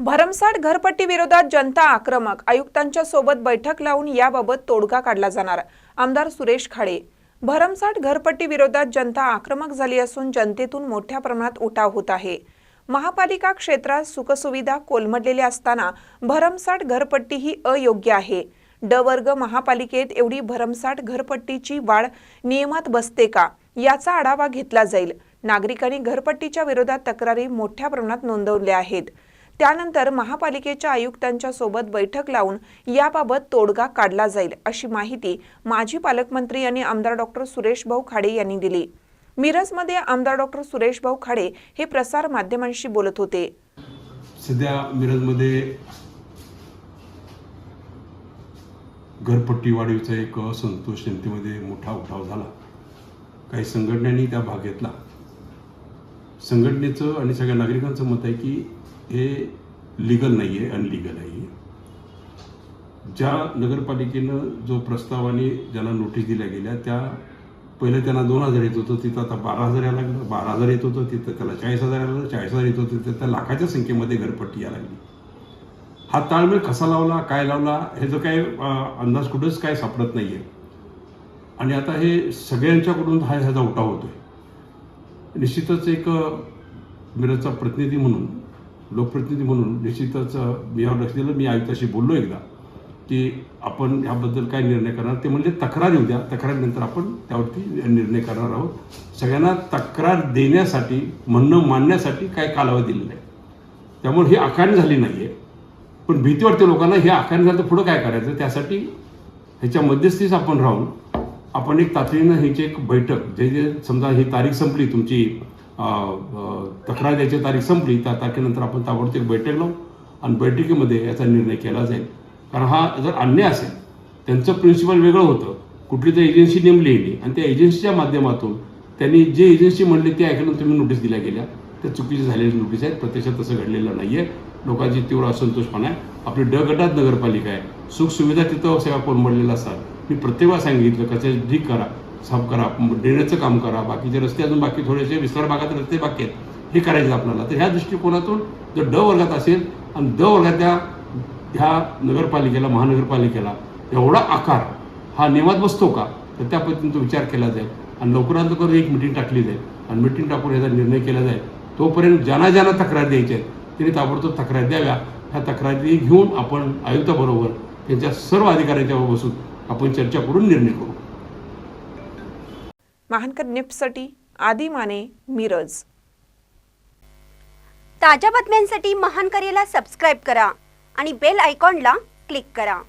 भरमसाठ घरपट्टी विरोधात जनता आक्रमक. आयुक्तांच्या सोबत बैठक लावून याबाबत तोडगा काढला जाणार. आमदार सुरेश खाडे. भरमसाठ घरपट्टी विरोधात जनता आक्रमक झाली असून जनतेतून मोठ्या प्रमाणात उठाव होत आहे. महापालिका क्षेत्रात सुखसुविधा कोलमडलेल्या असताना भरमसाठ घरपट्टी ही अयोग्य आहे. ड वर्ग महापालिकेत एवढी भरमसाठ घरपट्टीची वाढ नियमात बसते का? याचा आढावा घेतला जाईल. नागरिकांनी घरपट्टीच्या विरोधात तक्रारी मोठ्या प्रमाणात नोंदवल्या आहेत. त्यानंतर महापालिकेच्या आयुक्तांच्या सोबत बैठक लावून याबाबत तोडगा काढला जाईल अशी माहिती माजी पालकमंत्री आणि आमदार डॉक्टर सुरेश भाऊ खाडे यांनी दिली. मिरजमध्ये आमदार डॉक्टर सुरेश भाऊ खाडे हे प्रसार माध्यमांशी बोलत होते. सध्या मिरजमध्ये घरपट्टी वाढीचा एक असंतोष जनतेमध्ये मोठा उठाव झाला. काही संघटनांनी त्या भाग घेतला. संघटनेचं आणि सगळ्या नागरिकांचं मत आहे की हे लिगल नाही आहे अनलिगल आहे ज्या नगरपालिकेनं जो प्रस्ताव आणि ज्यांना नोटीस दिल्या गेल्या त्या पहिलं त्यांना दोन हजार येत होतं तिथं आता बारा हजार यायला लागलं. बारा हजार येत होतं तिथं त्याला चाळीस हजार यायला लागलं. चाळीस हजार येत होतं तिथं त्या लाखाच्या संख्येमध्ये घरपट्टी यायला लागली. हा ताळमेळ कसा लावला काय लावला हे काय अंदाज कुठंच काय सापडत नाही आहे आणि आता हे सगळ्यांच्याकडून हा ह्याचा उठाव होतोय. निश्चितच एक मिरजचा प्रतिनिधी म्हणून लोकप्रतिनिधी म्हणून निश्चितच मी यावर लक्ष दिलं. मी आयुक्ताशी बोललो एकदा की आपण ह्याबद्दल काय निर्णय करणार? ते म्हणजे तक्रार येऊ द्या. तक्रारीनंतर आपण त्यावरती निर्णय करणार आहोत. सगळ्यांना तक्रार देण्यासाठी म्हणणं मांडण्यासाठी काय कालावधी दिलेला आहे त्यामुळे ही आखाणी झाली नाही आहे पण भीती वाटते लोकांना हे आखाणी झालं तर पुढं काय करायचं? त्यासाठी ह्याच्या मध्यस्थीच आपण राहून आपण एक तातडीनं ह्याची एक बैठक जे जे समजा ही तारीख संपली तुमची तक्रार द्यायची तारीख संपली. त्या तारखेनंतर आपण ताबडतोब एक बैठक लावू आणि बैठकीमध्ये याचा निर्णय केला जाईल. कारण हा जर अन्याय असेल त्यांचं प्रिन्सिपल वेगळं होतं. कुठली तर एजन्सी नेमली गेली आणि त्या एजन्सीच्या माध्यमातून त्यांनी जे एजन्सी म्हणली ते ऐकून तुम्ही नोटीस दिल्या गेल्या. त्या चुकीच्या झालेल्या नोटीस आहेत. प्रत्यक्षात तसं घडलेलं नाही आहे लोकांची तीव्र असंतोषपणा आहे. आपली ड गटात नगरपालिका आहे. सुखसुविधा तिथं सगळ्या म्हणलेला असतात मी प्रत्येकाला सांगितलं कसे ठीक करा. साफ करा ड्रेनेजचं काम करा बाकीचे रस्ते अजून बाकी थोडेसे विस्तार भागात रस्ते बाकी आहेत. हे करायचं आपल्याला. तर ह्या दृष्टिकोनातून जर ड वर्गात असेल आणि ड वर्गातल्या ह्या नगरपालिकेला महानगरपालिकेला एवढा आकार हा नियमात बसतो का? तर त्या पद्धतीने तो विचार केला जाईल. आणि लवकरात लवकर एक मिटिंग टाकली जाईल. आणि मिटिंग टाकून याचा निर्णय केला जाईल. तोपर्यंत ज्यांना ज्यांना तक्रार द्यायच्या आहेत त्यांनी ताबडतोब तक्रार द्याव्या. ह्या तक्रारी घेऊन आपण आयुक्ताबरोबर त्यांच्या सर्व अधिकाऱ्यांच्या बसून आपण चर्चा करून निर्णय करू. महानकर निफ्टसाठी आदी माने मिरज. ताज्या बातम्यांसाठी महानकरेला सबस्क्राईब करा आणि बेल आयकॉनला क्लिक करा.